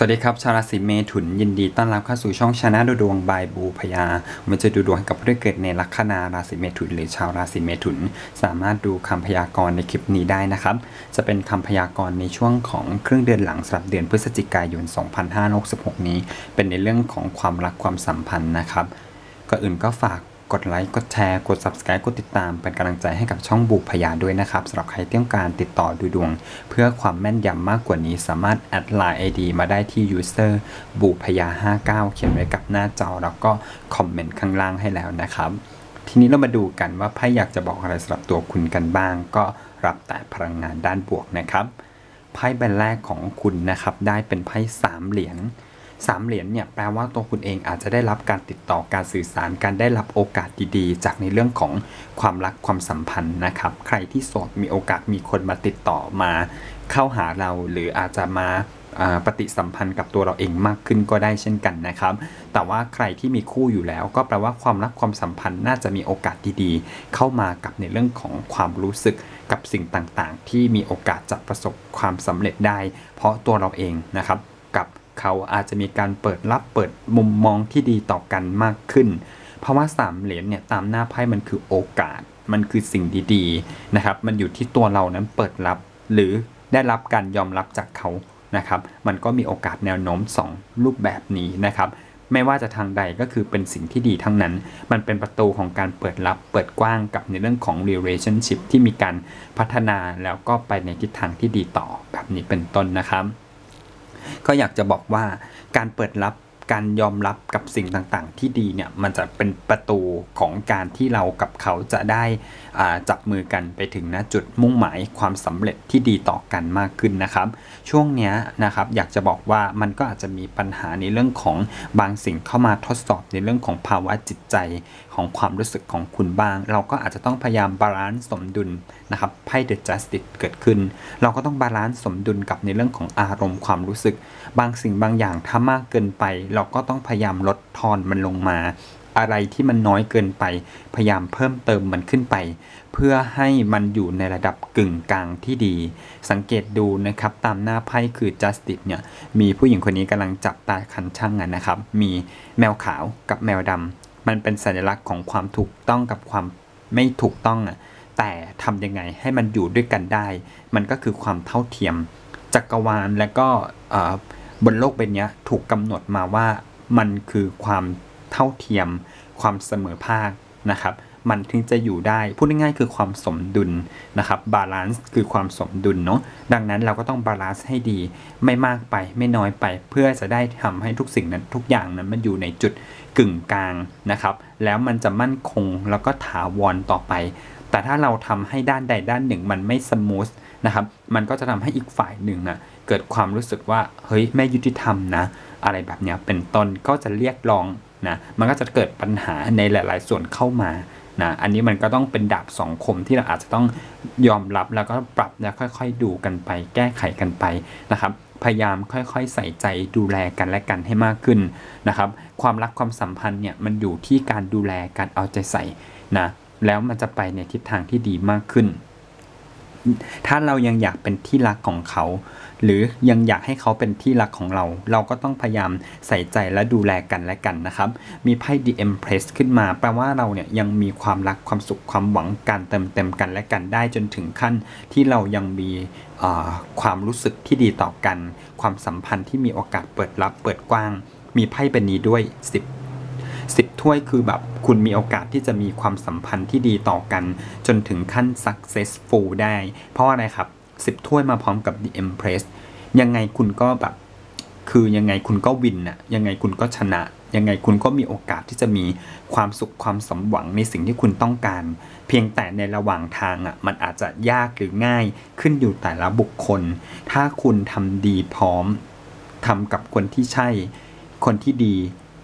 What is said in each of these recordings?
สวัสดีครับ ชาวราศีเมถุนยินดีต้อนรับเข้าสู่ช่องชนะดูดวงบายบูพยามันจะดูดวงให้กับผู้ที่เกิดในลัคนาราศีเมถุน หรือชาวราศีเมถุน สามารถดูคำพยากรณ์ในคลิปนี้ได้นะครับ จะเป็นคำพยากรณ์ในช่วงของครึ่งเดือนหลังสำหรับเดือนพฤศจิกายน 2566 นี้ เป็นในเรื่องของความรักความสัมพันธ์นะครับก็อื่นก็ฝาก กดไลค์ กดแชร์ กด subscribe กดติดตาม เป็นกำลังใจให้กับช่องบุกพยาด้วยนะครับสำหรับใครที่ต้องการติดต่อดูดวง เพื่อความแม่นยำมากกว่านี้ สามารถแอดไลน์ ID มาได้ที่ user บุพยา59 เขียนไว้กับหน้าจอ แล้วก็คอมเมนต์ข้างล่างให้แล้วนะครับทีนี้เรามาดูกันว่าไพ่อยากจะบอกอะไรสำหรับตัวคุณกันบ้าง ก็รับแต่พลังงานด้านบวกนะครับไพ่ใบแรกของคุณนะครับได้เป็นไพ่สามเหรียญ สามเหรียญเนี่ยแปลว่าตัวคุณเองอาจจะได้รับการติดต่อการสื่อสารการได้รับโอกาสดีๆ จากในเรื่องของความรักความสัมพันธ์นะครับ ใครที่โสดมีโอกาสมีคนมาติดต่อมาเข้าหาเราหรืออาจจะมาปฏิสัมพันธ์กับตัวเราเองมากขึ้นก็ได้เช่นกันนะครับ แต่ว่าใครที่มีคู่อยู่แล้ว ก็แปลว่าความรักความสัมพันธ์น่าจะมีโอกาสดีๆ เข้ามากับในเรื่องของความรู้สึกกับสิ่งต่างๆ ที่มีโอกาสจะประสบความสำเร็จได้ เพราะตัวเราเองนะครับ เขาอาจจะมีการเปิดรับเปิดมุมมองที่ดีต่อกันมากขึ้น เพราะว่าสามเหรียญเนี่ยตามหน้าไพ่มันคือโอกาส มันคือสิ่งดีๆนะครับ มันอยู่ที่ตัวเรานั้นเปิดรับ หรือได้รับการยอมรับจากเขานะครับ มันก็มีโอกาสแนวโน้ม 2 รูปแบบนี้นะครับไม่ว่าจะทางใดก็คือเป็นสิ่งที่ดีทั้งนั้น มันเป็นประตูของการเปิดรับเปิดกว้างกับในเรื่องของ relationship ที่มีการพัฒนาแล้วก็ไปในทิศทางที่ดีต่อแบบนี้เป็นต้นนะครับ ก็อยากจะบอกว่าการเปิดรับ การยอมรับกับสิ่งต่างๆ ที่ดีเนี่ยมันจะเป็นประตูของการที่เรากับเขาจะได้อ่าจับมือกันไปถึงณจุดมุ่งหมายความสำเร็จที่ดีต่อกันมากขึ้นนะครับ ช่วงเนี้ยนะครับอยากจะบอกว่ามันก็อาจจะมีปัญหาในเรื่องของบางสิ่งเข้ามาทดสอบในเรื่องของภาวะจิตใจของความรู้สึกของคุณบ้าง เราก็อาจจะต้องพยายามบาลานซ์สมดุลนะครับไพ่ The Justice เกิดขึ้น เราก็ต้องบาลานซ์สมดุลกับในเรื่องของอารมณ์ความรู้สึก บางสิ่งบางอย่างถ้ามากเกินไปเราก็ต้องพยายามลดทอนมันลงมา อะไรที่มันน้อยเกินไป พยายามเพิ่มเติมมันขึ้นไป เพื่อให้มันอยู่ในระดับกึ่งกลางที่ดี สังเกตดูนะครับตามหน้าไพ่คือ justice เนี่ยมีผู้หญิงคนนี้กำลังจับตาคันช่างกันนะครับ มีแมวขาวกับแมวดำมันเป็นสัญลักษณ์ของความถูกต้องกับความไม่ถูกต้องอะแต่ทำยังไงให้มันอยู่ด้วยกันได้ มันก็คือความเท่าเทียม จักรวาลและก็ บนโลกใบนี้ถูกกำหนดมาว่ามันคือความเท่าเทียม ความเสมอภาคนะครับ มันถึงจะอยู่ได้พูดง่ายๆคือความสมดุลนะครับบาลานซ์คือความสมดุลเนาะดังนั้นเราก็ต้องบาลานซ์ให้ดี ไม่มากไปไม่น้อยไป เพื่อจะได้ทำให้ทุกสิ่งนั้นทุกอย่างนั้นมันอยู่ในจุดกึ่งกลางนะครับ แล้วมันจะมั่นคงแล้วก็ถาวรต่อไป แต่ถ้าเราทำให้ด้านใดด้านหนึ่งมันไม่สมูทนะครับ มันก็จะทำให้อีกฝ่ายหนึ่งนะ เกิดความรู้สึกว่าเฮ้ยไม่ยุติธรรมนะ อะไรแบบนี้เป็นต้นก็จะเรียกร้องนะมันก็จะเกิดปัญหาในหลาย ๆ ส่วนเข้ามานะอันนี้มันก็ต้องเป็นดาบสองคมที่เราอาจจะต้องยอมรับแล้วก็ปรับแล้วค่อยๆดูกันไป แก้ไขกันไปนะครับ พยายามค่อยๆใส่ใจดูแลกันและกันให้มากขึ้นนะครับ ความรักความสัมพันธ์เนี่ยมันอยู่ที่การดูแลการเอาใจใส่นะแล้วมันจะไปในทิศทางที่ดีมากขึ้น ถ้าเรายังอยากเป็นที่รักของเขา หรือยังอยากให้เขาเป็นที่รักของเรา เราก็ต้องพยายามใส่ใจและดูแลกันและกันนะครับ มีไพ่ The Empress ขึ้นมา แปลว่าเราเนี่ยยังมีความรักความสุขความหวังการเติมเต็มกันและกันได้จนถึงขั้นที่เรายังมีความรู้สึกที่ดีต่อกัน ความสัมพันธ์ที่มีโอกาสเปิดรับเปิดกว้าง มีไพ่เป็นนี้ด้วย 10 สิบถ้วยคือแบบคุณมีโอกาสที่จะมีความสัมพันธ์ที่ดีต่อกัน จนถึงขั้น successful ได้ เพราะอะไรครับสิบถ้วยมาพร้อมกับ the empress ยังไงคุณก็แบบ คือยังไงคุณก็วินน่ะยังไงคุณก็ชนะ ยังไงคุณก็มีโอกาสที่จะมีความสุขความสมหวังในสิ่งที่คุณต้องการ เพียงแต่ในระหว่างทางอะมันอาจจะยากหรือง่ายขึ้นอยู่แต่ละบุคคล ถ้าคุณทำดีพร้อมทำกับคนที่ใช่ คนที่ดี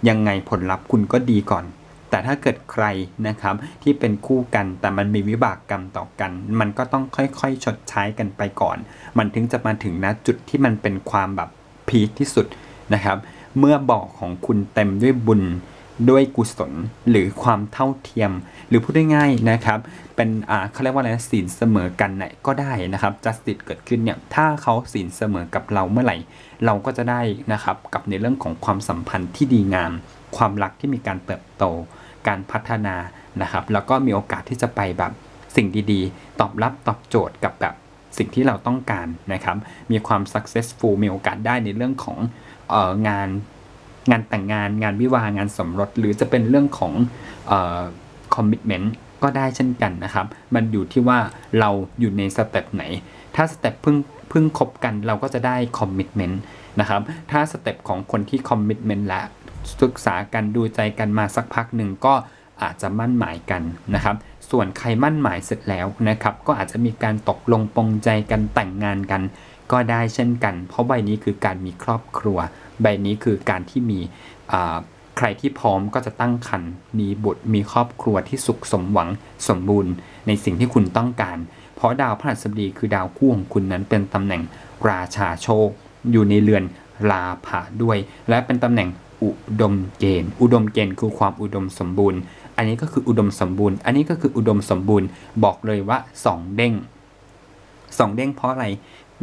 ยังไงผลลัพธ์คุณก็ดีก่อน แต่ถ้าเกิดใครนะครับที่เป็นคู่กันแต่มันมีวิบากกรรมต่อกัน มันก็ต้องค่อยๆชดใช้กันไปก่อน มันถึงจะมาถึงนะจุดที่มันเป็นความแบบพีคที่สุดนะครับ เมื่อบ่อของคุณเต็มด้วยบุญ ด้วยกุศลหรือความเท่าเทียม หรือพูดได้ง่ายๆนะครับ เป็นอ่าเขาเรียกว่าอะไรนะศีลเสมอกันเนี่ยก็ได้นะครับ justice เกิดขึ้นเนี่ยถ้าเขาศีลเสมอกับเราเมื่อไหร่ เราก็จะได้นะครับกับในเรื่องของความสัมพันธ์ที่ดีงาม ความรักที่มีการเติบโต การพัฒนานะครับ แล้วก็มีโอกาสที่จะไปแบบสิ่งดีๆ ตอบรับตอบโจทย์กับแบบสิ่งที่เราต้องการนะครับ มีความ successful มีโอกาสได้ในเรื่องของอองาน งานแต่งงานงานวิวาห์งานสมรส หรือจะเป็นเรื่องของเอ่อ commitment ก็ได้เช่นกันนะครับ มันอยู่ที่ว่าเราอยู่ในสเต็ปไหน ถ้าสเต็ปเพิ่งเพิ่งคบกันเราก็จะได้ commitment นะครับ ถ้าสเต็ปของคนที่ commitment และศึกษากันดูใจกันมาสักพักหนึ่งก็อาจจะมั่นหมายกันนะครับ ส่วนใครมั่นหมายเสร็จแล้วนะครับ ก็อาจจะมีการตกลงปรงใจกันแต่งงานกัน ก็ได้เช่นกัน เพราะใบนี้คือการมีครอบครัว ใบนี้คือการที่มีใครที่พร้อมก็จะตั้งครรภ์มีบุตรมีครอบครัวที่สุขสมหวังสมบูรณ์ ในสิ่งที่คุณต้องการ เพราะดาวพฤหัสบดีคือดาวคู่ของคุณนั้นเป็นตำแหน่งราชาโชค อยู่ในเรือนลาภะด้วย และเป็นตำแหน่งอุดมเกณฑ์ อุดมเกณฑ์คือความอุดมสมบูรณ์ อันนี้ก็คืออุดมสมบูรณ์ อันนี้ก็คืออุดมสมบูรณ์ บอกเลยว่าสองเด้งสองเด้งเพราะอะไร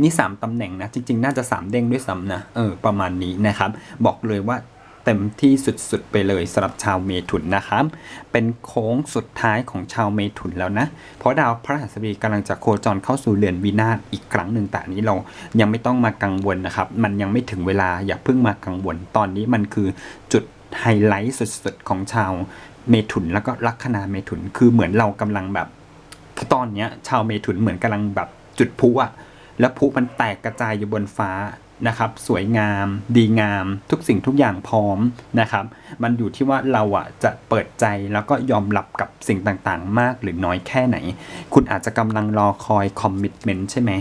นี่สามตำแหน่งนะ จริง ๆ น่าจะสามเด้งด้วยซ้ำนะ เออ ประมาณนี้นะครับ บอกเลยว่าเต็มที่สุดๆ ไปเลยสำหรับชาวเมถุนนะครับ เป็นโค้งสุดท้ายของชาวเมถุนแล้วนะ เพราะดาวพระหัสบดีกำลังจะโคจรเข้าสู่เรือนวินาศอีกครั้งหนึ่งแต่นี้เรายังไม่ต้องมากังวลนะครับ มันยังไม่ถึงเวลาอย่าเพิ่งมากังวล ตอนนี้มันคือจุดไฮไลท์สุดๆ ของชาวเมถุนแล้วก็ลัคนาเมถุนคือเหมือนเรากำลังแบบตอนเนี้ยชาวเมถุนเหมือนกำลังแบบจุดพุอะ แล้วพุมันแตกกระจายอยู่บนฟ้านะครับ สวยงาม ดีงาม ทุกสิ่งทุกอย่างพร้อมนะครับ มันอยู่ที่ว่าเราอะจะเปิดใจแล้วก็ยอมรับกับสิ่งต่างๆ มากหรือน้อยแค่ไหน คุณอาจจะกำลังรอคอยคอมมิชเมนต์ใช่ไหม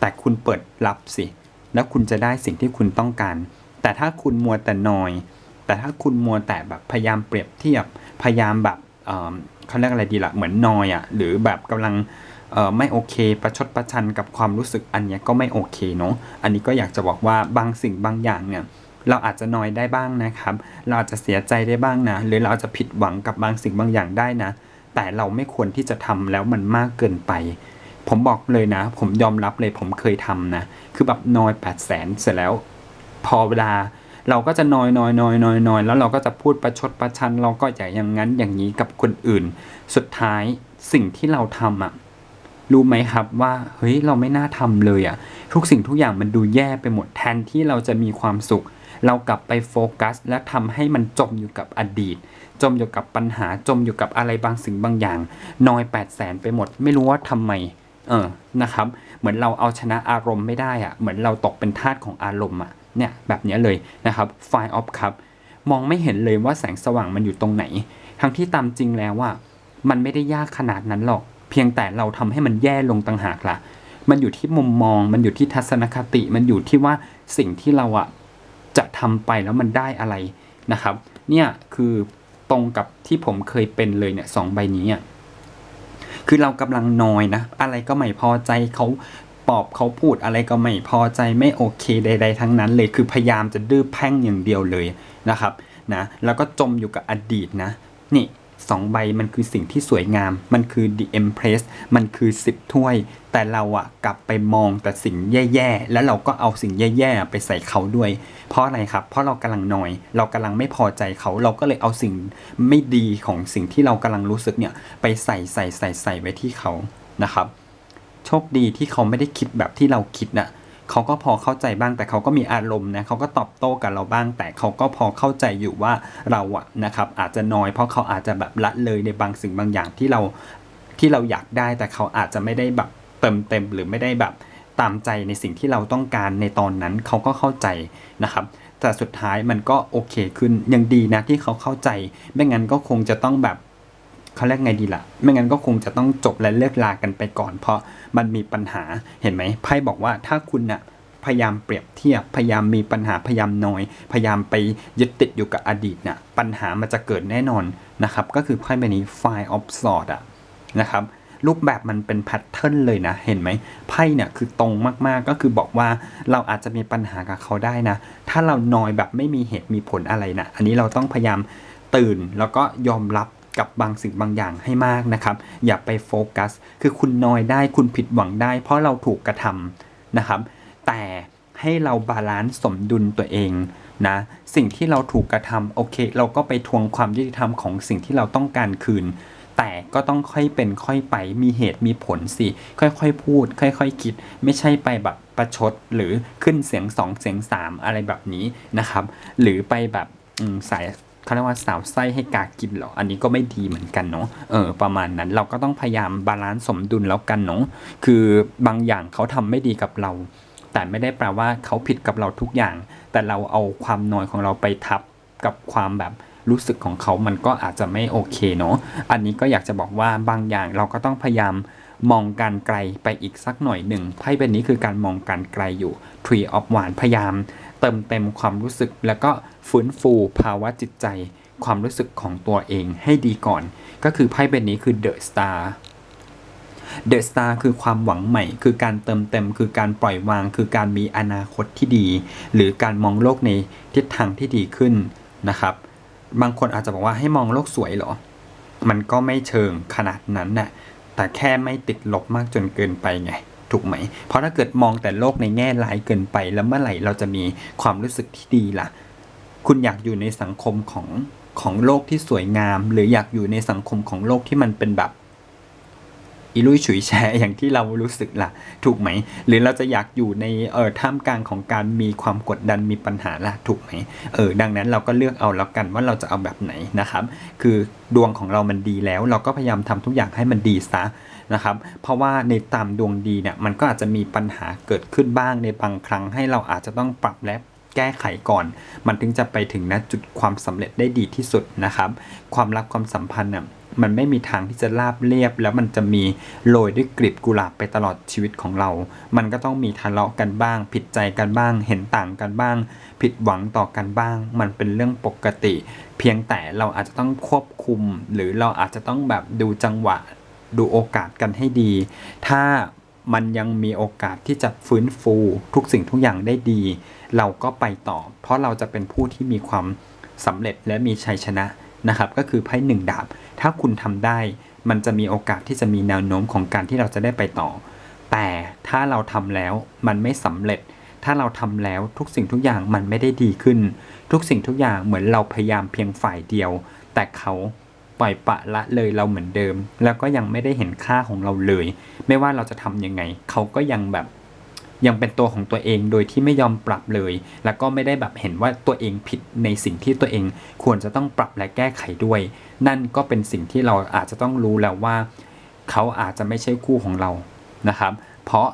แต่คุณเปิดรับสิ แล้วคุณจะได้สิ่งที่คุณต้องการ แต่ถ้าคุณมัวแต่นอย แต่ถ้าคุณมัวแต่แบบพยายามเปรียบเทียบ พยายามแบบเออเขาเรียกอะไรดีละ่ะ เหมือนนอยอะ่ะ หรือแบบกำลัง ไม่โอเค ประชดประชันกับความรู้สึกอันนี้ก็ไม่โอเคเนาะอันนี้ก็อยากจะบอกว่าบางสิ่งบางอย่างเนี่ยเราอาจจะนอยได้บ้างนะครับ เราอาจจะเสียใจได้บ้างนะ หรือเราอาจจะผิดหวังกับบางสิ่งบางอย่างได้นะ แต่เราไม่ควรที่จะทำแล้วมันมากเกินไป ผมบอกเลยนะ ผมยอมรับเลยผมเคยทำนะ คือแบบนอย8 0 0แสนเสร็จแล้ว พอเวลาเราก็จะนอยนอยนอยนอยนอยแล้วเราก็จะพูดประชดประชัน เราก็อย่าอย่างนั้นอย่างนี้กับคนอื่น สุดท้ายสิ่งที่เราทำอะ รู้ไหมครับว่าเฮ้ยเราไม่น่าทำเลยอะทุกสิ่งทุกอย่างมันดูแย่ไปหมดแทนที่เราจะมีความสุข เรากลับไปโฟกัส และทำให้มันจมอยู่กับอดีต จมอยู่กับปัญหาจมอยู่กับอะไรบางสิ่งบางอย่างนอย8 0 0แสนไปหมด ไม่รู้ว่าทำไมเออนะครับ เหมือนเราเอาชนะอารมณ์ไม่ได้อะเหมือนเราตกเป็นทาสของอารมณ์อะเนี่ยแบบนี้เลยนะครับ Fire of Cup มองไม่เห็นเลยว่าแสงสว่างมันอยู่ตรงไหน ทั้งที่ตามจริงแล้วว่า มันไม่ได้ยากขนาดนั้นหรอก เพียงแต่เราทำให้มันแย่ลงต่างหากล่ะ มันอยู่ที่มุมมอง มันอยู่ที่ทัศนคติ มันอยู่ที่ว่าสิ่งที่เราอะจะทำไปแล้วมันได้อะไรนะครับ เนี่ยคือตรงกับที่ผมเคยเป็นเลยเนี่ยสองใบนี้อะคือเรากำลังนอยนะ อะไรก็ไม่พอใจเขาปอบเขาพูดอะไรก็ไม่พอใจไม่โอเคใด ๆ ทั้งนั้นเลยคือพยายามจะดื้อแพ่งอย่างเดียวเลยนะครับนะแล้วก็จมอยู่กับอดีตนะ นี่ สองใบมันคือสิ่งที่สวยงาม มันคือ The Empress มันคือ 10 ถ้วย แต่เราอะกลับไปมองแต่สิ่งแย่ๆ แล้วเราก็เอาสิ่งแย่ๆ ไปใส่เขาด้วย เพราะอะไรครับ เพราะเรากำลังนอย เรากำลังไม่พอใจเขา เราก็เลยเอาสิ่งไม่ดีของสิ่งที่เรากำลังรู้สึกเนี่ยไปใส่ใส่ใส่ใส่ไว้ที่เขานะครับ โชคดีที่เขาไม่ได้คิดแบบที่เราคิดนะ เขาก็พอเข้าใจบ้างแต่เขาก็มีอารมณ์นะเขาก็ตอบโต้กับเราบ้าง แต่เขาก็พอเข้าใจอยู่ว่าเราอะนะครับอาจจะน้อยเพราะเขาอาจจะแบบละเลยในบางสิ่งบางอย่างที่เราที่เราอยากได้ แต่เขาอาจจะไม่ได้แบบเติมเต็มหรือไม่ได้แบบตามใจในสิ่งที่เราต้องการในตอนนั้นเขาก็เข้าใจนะครับแต่สุดท้ายมันก็โอเคขึ้นยังดีนะที่เขาเข้าใจไม่งั้นก็คงจะต้องแบบ เขาเรียกไงดีละ่ะ ไม่งั้นก็คงจะต้องจบและเลิกลากันไปก่อน เพราะมันมีปัญหาเห็นไหมไพ่บอกว่าถ้าคุณน่ะพยายามเปรียบเทียบ พยายามมีปัญหา พยายามน้อย พยายามไปยึดติดอยู่กับอดีตน่ะ ปัญหามันจะเกิดแน่นอนนะครับ ก็คือไพ่ใบนี้ Fire of Swords อะนะครับ รูปแบบมันเป็นแพทเทิร์นเลยนะ เห็นไหม ไพ่เนี่ยคือตรงมากๆ ก็คือบอกว่าเราอาจจะมีปัญหากับเขาได้นะ ถ้าเรานอยแบบไม่มีเหตุมีผลอะไรนะ อันนี้เราต้องพยายามตื่นแล้วก็ยอมรับ กับบางสิ่งบางอย่างให้มากนะครับ อย่าไปโฟกัส คือคุณนอยได้คุณผิดหวังได้ เพราะเราถูกกระทำนะครับ แต่ให้เราบาลานซ์สมดุลตัวเองนะสิ่งที่เราถูกกระทำโอเค เราก็ไปทวงความยุติธรรมของสิ่งที่เราต้องการคืน แต่ก็ต้องค่อยเป็นค่อยไปมีเหตุมีผลสิ ค่อยๆพูด ค่อยๆคิด ไม่ใช่ไปแบบประชดหรือขึ้นเสียงสองเสียงสามอะไรแบบนี้นะครับ หรือไปแบบสาย เขาเรียกว่าสาวไส้ให้กากินเหรอ อันนี้ก็ไม่ดีเหมือนกันเนาะ เออ ประมาณนั้น เราก็ต้องพยายามบาลานซ์สมดุลแล้วกันเนาะ คือบางอย่างเขาทำไม่ดีกับเรา แต่ไม่ได้แปลว่าเขาผิดกับเราทุกอย่าง แต่เราเอาความนอยของเราไปทับกับความแบบรู้สึกของเขามันก็อาจจะไม่โอเคเนาะ อันนี้ก็อยากจะบอกว่าบางอย่างเราก็ต้องพยายามมองการไกลไปอีกสักหน่อยหนึ่งไพ่เป็นนี้คือการมองการไกลอยู่ Tree of w a n d พยายาม เติมเต็มความรู้สึก แล้วก็ฟื้นฟูภาวะจิตใจ ความรู้สึกของตัวเองให้ดีก่อน ก็คือไพ่เป็นนี้คือ The Star เดอะสตาร์คือความหวังใหม่ คือการเติมเต็ม คือการปล่อยวาง คือการมีอนาคตที่ดี หรือการมองโลกในทิศทางที่ดีขึ้นนะครับ บางคนอาจจะบอกว่าให้มองโลกสวยเหรอ มันก็ไม่เชิงขนาดนั้นน่ะแต่แค่ไม่ติดลบมากจนเกินไปไง ถูกไหม เพราะถ้าเกิดมองแต่โลกในแง่ร้ายเกินไป แล้วเมื่อไหร่เราจะมีความรู้สึกที่ดีล่ะ คุณอยากอยู่ในสังคมของของโลกที่สวยงาม หรืออยากอยู่ในสังคมของโลกที่มันเป็นแบบ อีลุยฉุยแฉอย่างที่เรารู้สึกล่ะ ถูกไหม หรือเราจะอยากอยู่ในเอ่อท่ามกลางของการมีความกดดันมีปัญหาล่ะถูกไหมเออดังนั้นเราก็เลือกเอาแล้วกันว่าเราจะเอาแบบไหนนะครับ คือดวงของเรามันดีแล้ว เราก็พยายามทำทุกอย่างให้มันดีซะนะครับ เพราะว่าในตามดวงดีเนี่ยมันก็อาจจะมีปัญหาเกิดขึ้นบ้างในบางครั้งให้เราอาจจะต้องปรับและแก้ไขก่อน มันถึงจะไปถึงณจุดความสำเร็จได้ดีที่สุดนะครับ ความรักความสัมพันธ์น่ะ มันไม่มีทางที่จะราบเรียบ แล้วมันจะมีโรยด้วยกลีบกุหลาบไปตลอดชีวิตของเรา มันก็ต้องมีทะเลาะกันบ้าง ผิดใจกันบ้าง เห็นต่างกันบ้าง ผิดหวังต่อกันบ้าง มันเป็นเรื่องปกติ เพียงแต่เราอาจจะต้องควบคุม หรือเราอาจจะต้องแบบดูจังหวะ ดูโอกาสกันให้ดี ถ้ามันยังมีโอกาสที่จะฟื้นฟู ทุกสิ่งทุกอย่างได้ดี เราก็ไปต่อ เพราะเราจะเป็นผู้ที่มีความสำเร็จและมีชัยชนะนะครับ ก็คือไพ่หนึ่งดาบ ถ้าคุณทำได้ มันจะมีโอกาสที่จะมีแนวโน้มของการที่เราจะได้ไปต่อ แต่ถ้าเราทำแล้วมันไม่สำเร็จ ถ้าเราทำแล้วทุกสิ่งทุกอย่างมันไม่ได้ดีขึ้น ทุกสิ่งทุกอย่างเหมือนเราพยายามเพียงฝ่ายเดียว แต่เขาปล่อยปะละเลยเราเหมือนเดิม แล้วก็ยังไม่ได้เห็นค่าของเราเลย ไม่ว่าเราจะทำยังไง เขาก็ยังแบบ ยังเป็นตัวของตัวเองโดยที่ไม่ยอมปรับเลย แล้วก็ไม่ได้แบบเห็นว่าตัวเองผิดในสิ่งที่ตัวเองควรจะต้องปรับและแก้ไขด้วย นั่นก็เป็นสิ่งที่เราอาจจะต้องรู้แล้วว่า เขาอาจจะไม่ใช่คู่ของเรานะครับ เพราะ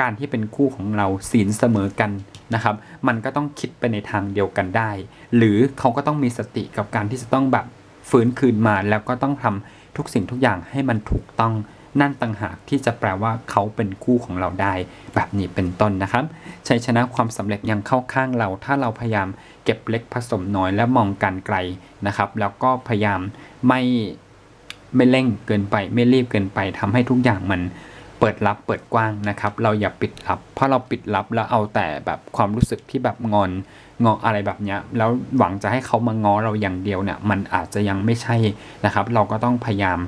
การที่เป็นคู่ของเราศีลเสมอกันนะครับ มันก็ต้องคิดไปในทางเดียวกันได้ หรือเขาก็ต้องมีสติกับการที่จะต้องแบบฟื้นคืนมาแล้วก็ต้องทำทุกสิ่งทุกอย่างให้มันถูกต้อง นั่นต่างหากที่จะแปลว่าเขาเป็นคู่ของเราได้ แบบนี้เป็นต้นนะครับชัยชนะความสำเร็จยังเข้าข้างเรา ถ้าเราพยายามเก็บเล็กผสมน้อยและมองการไกลนะครับ แล้วก็พยายามไม่ไม่เร่งเกินไป ไม่รีบเกินไปทำให้ทุกอย่างมันเปิดรับเปิดกว้างนะครับ เราอย่าปิดลับ เพราะเราปิดลับแล้วเอาแต่แบบความรู้สึกที่แบบงอนงออะไรแบบเนี้ยแล้วหวังจะให้เขามาง้อเราอย่างเดียวเนี่ยมันอาจจะยังไม่ใช่นะครับ เราก็ต้องพยายาม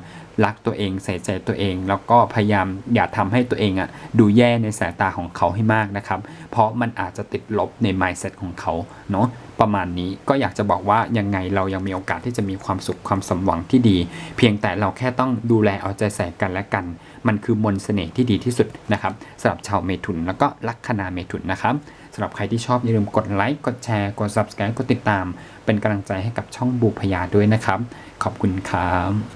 รักตัวเองใส่ใจตัวเอง แล้วก็พยายามอย่าทำให้ตัวเองอะ่ะดูแย่ในสายตาของเขาให้มากนะครับ เพราะมันอาจจะติดลบใน mindset ของเขาเนาะประมาณนี้ก็อยากจะบอกว่ายังไงเรายังมีโอกาสที่จะมีความสุขความสมหวังที่ดี เพียงแต่เราแค่ต้องดูแลเอาใจใส่กันและกัน มันคือมนต์เสน่ห์ที่ดีที่สุดนะครับสำหรับชาวเมถุนแล้วก็ลัคนาเมถุนนะครับสำหรับใครที่ชอบอย่าลืมกดไลค์กดแชร์กด subscribe กดติดตาม เป็นกำลังใจให้กับช่องบูพยาด้วยนะครับ ขอบคุณครับ